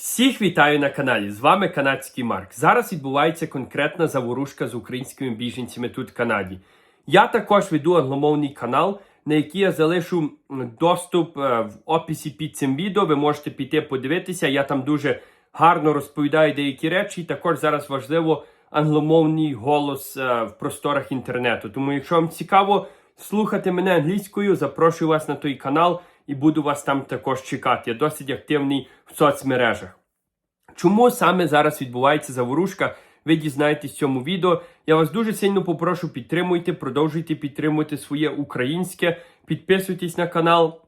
Всіх вітаю на каналі. З вами канадський Марк. Зараз відбувається конкретна заворушка з українськими біженцями тут в Канаді. Я також веду англомовний канал, на який я залишу доступ е, в описі під цим відео. Ви можете піти подивитися. Я там дуже гарно розповідаю деякі речі. І також зараз важливо англомовний голос е, в просторах інтернету. Тому, якщо вам цікаво слухати мене англійською, запрошую вас на той канал і буду вас там також чекати. Я досить активний в соцмережах. Чому саме зараз відбувається заворушка? Ви дізнаєтесь в цьому відео. Я вас дуже сильно попрошу підтримуйте, продовжуйте підтримувати своє українське, підписуйтесь на канал.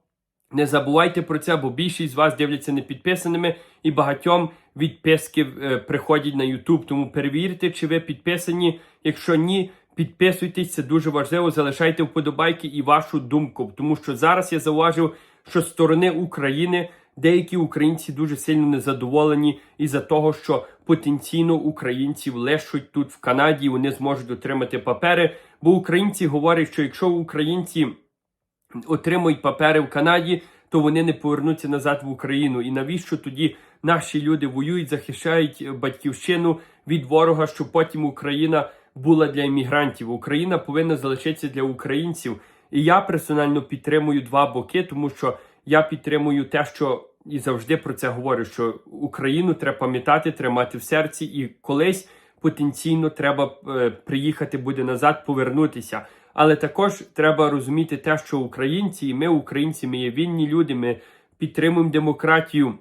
Не забувайте про це, бо більшість з вас дивляться не підписаними і багатьом відписки е, приходять на YouTube. Тому перевірте, чи ви підписані. Якщо ні, підписуйтесь, це дуже важливо. Залишайте вподобайки і вашу думку. Тому що зараз я зауважив, що з сторони України деякі українці дуже сильно незадоволені із-за того, що потенційно українців лишуть тут в Канаді, вони зможуть отримати папери. Бо українці говорять, що якщо українці отримують папери в Канаді, то вони не повернуться назад в Україну. І навіщо тоді наші люди воюють, захищають батьківщину від ворога, щоб потім Україна була для іммігрантів? Україна повинна залишитися для українців. І я персонально підтримую два боки, тому що я підтримую те, що і завжди про це говорю: що Україну треба пам'ятати, тримати в серці, і колись потенційно треба е, приїхати буде назад, повернутися. Але також треба розуміти те, що українці, і ми, українці, ми є вільні люди, ми підтримуємо демократію.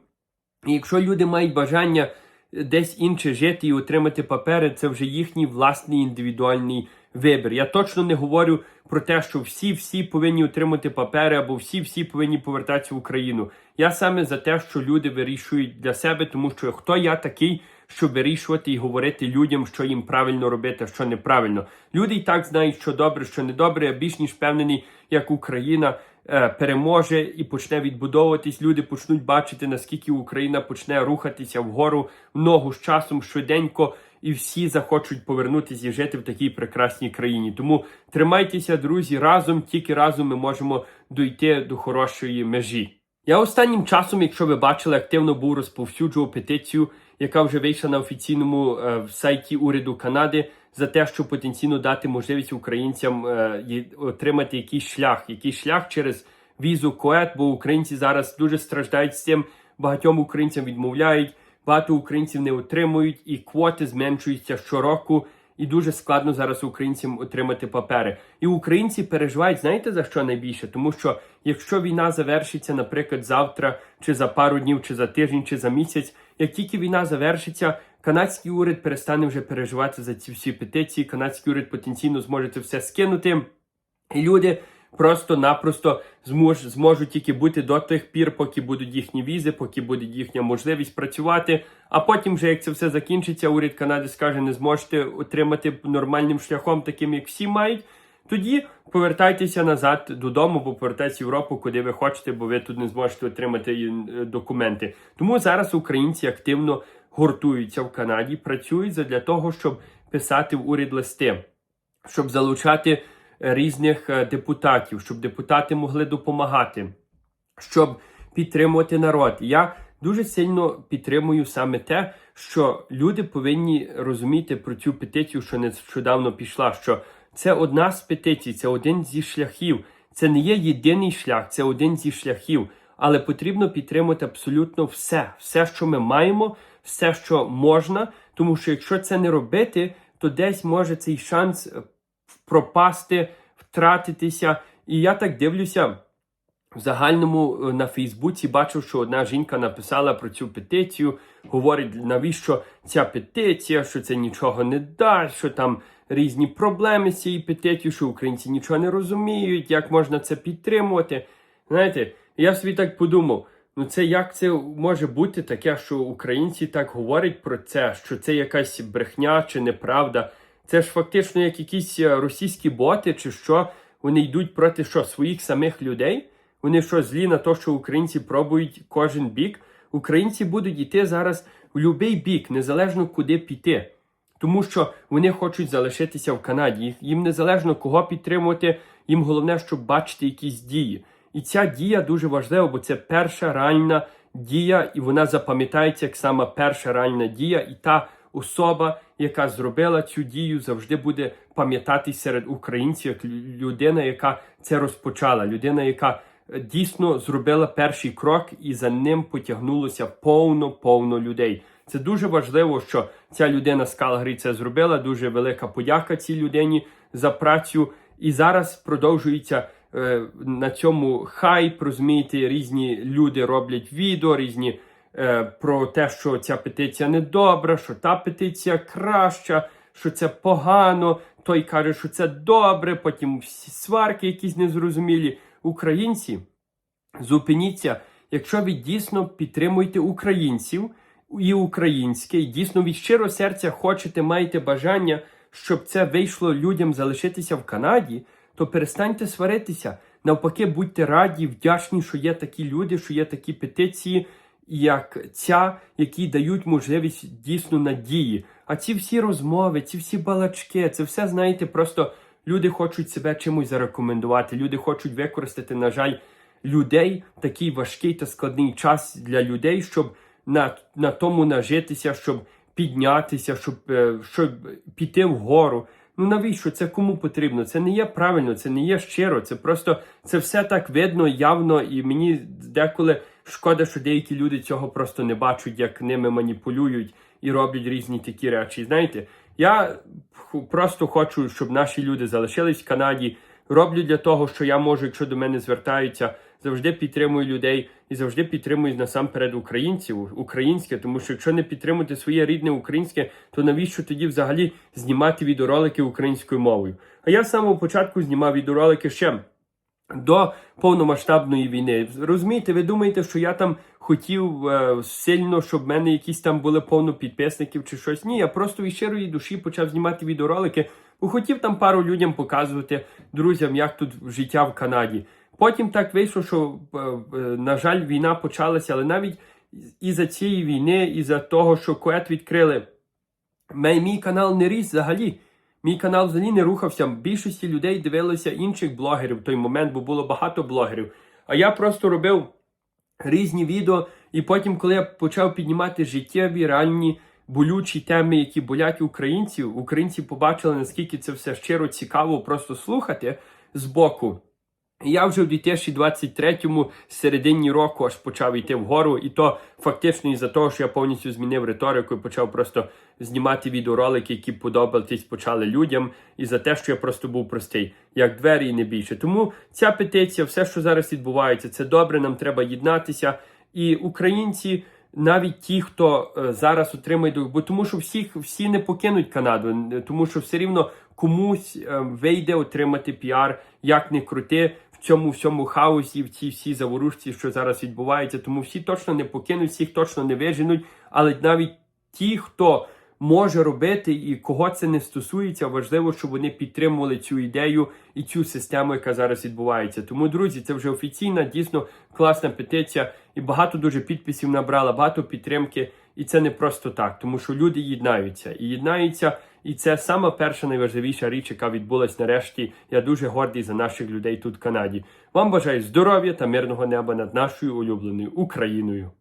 І якщо люди мають бажання десь інше жити і отримати папери, це вже їхній власний індивідуальний вибір. Я точно не говорю про те, що всі-всі повинні отримати папери або всі-всі повинні повертатися в Україну. Я саме за те, що люди вирішують для себе, тому що хто я такий, щоб вирішувати і говорити людям, що їм правильно робити, що неправильно. Люди і так знають, що добре, що не добре. Я більш ніж впевнений, як Україна е, переможе і почне відбудовуватись. Люди почнуть бачити, наскільки Україна почне рухатися вгору в ногу з часом швиденько. І всі захочуть повернутися і жити в такій прекрасній країні. Тому тримайтеся, друзі, разом, тільки разом ми можемо дойти до хорошої межі. Я останнім часом, якщо ви бачили, активно був розповсюджував петицію, яка вже вийшла на офіційному е, сайті уряду Канади, за те, щоб потенційно дати можливість українцям е, отримати якийсь шлях, якийсь шлях через візу КОЕТ, бо українці зараз дуже страждають з цим. Багатьом українцям відмовляють, багато українців не отримують, і квоти зменшуються щороку. І дуже складно зараз українцям отримати папери. І українці переживають, знаєте за що найбільше? Тому що якщо війна завершиться, наприклад, завтра, чи за пару днів, чи за тиждень, чи за місяць, як тільки війна завершиться, канадський уряд перестане вже переживати за ці всі петиції. Канадський уряд потенційно зможе це все скинути. І люди просто-напросто змож, зможуть тільки бути до тих пір, поки будуть їхні візи, поки буде їхня можливість працювати. А потім, вже як це все закінчиться, уряд Канади скаже, не зможете отримати нормальним шляхом, таким як всі мають. Тоді повертайтеся назад додому, бо повертайтеся в Європу, куди ви хочете, бо ви тут не зможете отримати е, документи. Тому зараз українці активно гуртуються в Канаді, працюють для того, щоб писати в уряд листи, щоб залучати різних е, депутатів, щоб депутати могли допомагати, щоб підтримувати народ. Я дуже сильно підтримую саме те, що люди повинні розуміти про цю петицію, що нещодавно пішла. що це одна з петицій, це один зі шляхів. Це не є єдиний шлях, це один зі шляхів. Але потрібно підтримати абсолютно все, все, що ми маємо, все, що можна. Тому що якщо це не робити, то десь може цей шанс пропасти, втратитися. І я так дивлюся. В загальному е, на Фейсбуці бачив, що одна жінка написала про цю петицію, говорить, навіщо ця петиція, що це нічого не дасть, що там різні проблеми з цією петицією, що українці нічого не розуміють, як можна це підтримувати. Знаєте, я собі так подумав: ну це як це може бути таке, що українці так говорять про це, що це якась брехня чи неправда. Це ж фактично як якісь е, російські боти, чи що вони йдуть проти що своїх самих людей. Вони що злі на те, що українці пробують кожен бік. Українці будуть йти зараз в будь-який бік, незалежно куди піти. Тому що вони хочуть залишитися в Канаді. Їм незалежно кого підтримувати, їм головне, щоб бачити якісь дії. І ця дія дуже важлива, бо це перша реальна дія, і вона запам'ятається як сама перша реальна дія, і та особа, яка зробила цю дію, завжди буде пам'ятатись серед українців як людина, яка це розпочала, людина, яка е, дійсно зробила перший крок, і за ним потягнулося повно повно людей. Це дуже важливо, що ця людина з Калгарі це зробила. Дуже велика подяка цій людині за працю. І зараз продовжується е, на цьому хайп, розумієте, різні люди роблять відео, різні про те, що ця петиція не добра, що та петиція краща, що це погано. Той каже, що це добре, потім всі сварки якісь незрозумілі. Українці, зупиніться, якщо ви дійсно підтримуєте українців і українське, і дійсно від щиро серця хочете, маєте бажання, щоб це вийшло людям залишитися в Канаді, то перестаньте сваритися. Навпаки, будьте раді, вдячні, що є такі люди, що є такі петиції, як ця, які дають можливість дійсно надії. А ці всі розмови, ці всі балачки, це все, знаєте, просто люди хочуть себе чимось зарекомендувати. Люди хочуть використати, на жаль, людей такий важкий та складний час для людей, щоб на, на тому нажитися, щоб піднятися, щоб, е, щоб піти вгору. Ну навіщо це кому потрібно? Це не є правильно, це не є щиро. Це просто це все так видно, явно, і мені деколи шкода, що деякі люди цього просто не бачать, як ними маніпулюють і роблять різні такі речі. Знаєте, я просто хочу, щоб наші люди залишились в Канаді. Роблю для того, що я можу, якщо до мене звертаються, завжди підтримую людей і завжди підтримую насамперед українців, українське, тому що якщо не підтримувати своє рідне українське, то навіщо тоді взагалі знімати відеоролики українською мовою? А я з самого початку знімав відеоролики ще до повномасштабної війни. Розумієте, ви думаєте, що я там хотів е, сильно, щоб в мене якісь там були повно підписників чи щось? Ні, я просто від щирої душі почав знімати відеоролики, бо хотів там пару людям показувати друзям, як тут життя в Канаді. Потім так вийшло, що, е, е, на жаль, війна почалася, але навіть із-за цієї війни, із-за того, що Кует відкрили, мій канал не ріс взагалі. Мій канал взагалі не рухався. Більшості людей дивилися інших блогерів в той момент, бо було багато блогерів. А я просто робив різні відео, і потім, коли я почав піднімати життєві, реальні болючі теми, які болять українців, українці побачили, наскільки це все щиро цікаво просто слухати з боку. Я вже в 2023-му середині року аж почав йти вгору, і то фактично із-за того, що я повністю змінив риторику і почав просто знімати відеоролики, які подобались почали людям, і за те, що я просто був простий, як двері і не більше. Тому ця петиція, все, що зараз відбувається, це добре. Нам треба єднатися. І українці, навіть ті, хто е, зараз отримує до- бо тому, що всіх всі не покинуть Канаду, тому що все рівно комусь е, вийде отримати піар, як не крути цьому всьому хаосі, в цій всій заворушці, що зараз відбувається. Тому всі точно не покинуть, всіх точно не виженуть. Але навіть ті, хто може робити і кого це не стосується, важливо, щоб вони підтримували цю ідею і цю систему, яка зараз відбувається. Тому, друзі, це вже офіційна, дійсно класна петиція, і багато дуже підписів набрала, багато підтримки. І це не просто так, тому що люди єднаються і єднаються. І це сама перша найважливіша річ, яка відбулась нарешті. Я дуже гордий за наших людей тут в Канаді. Вам бажаю здоров'я та мирного неба над нашою улюбленою Україною.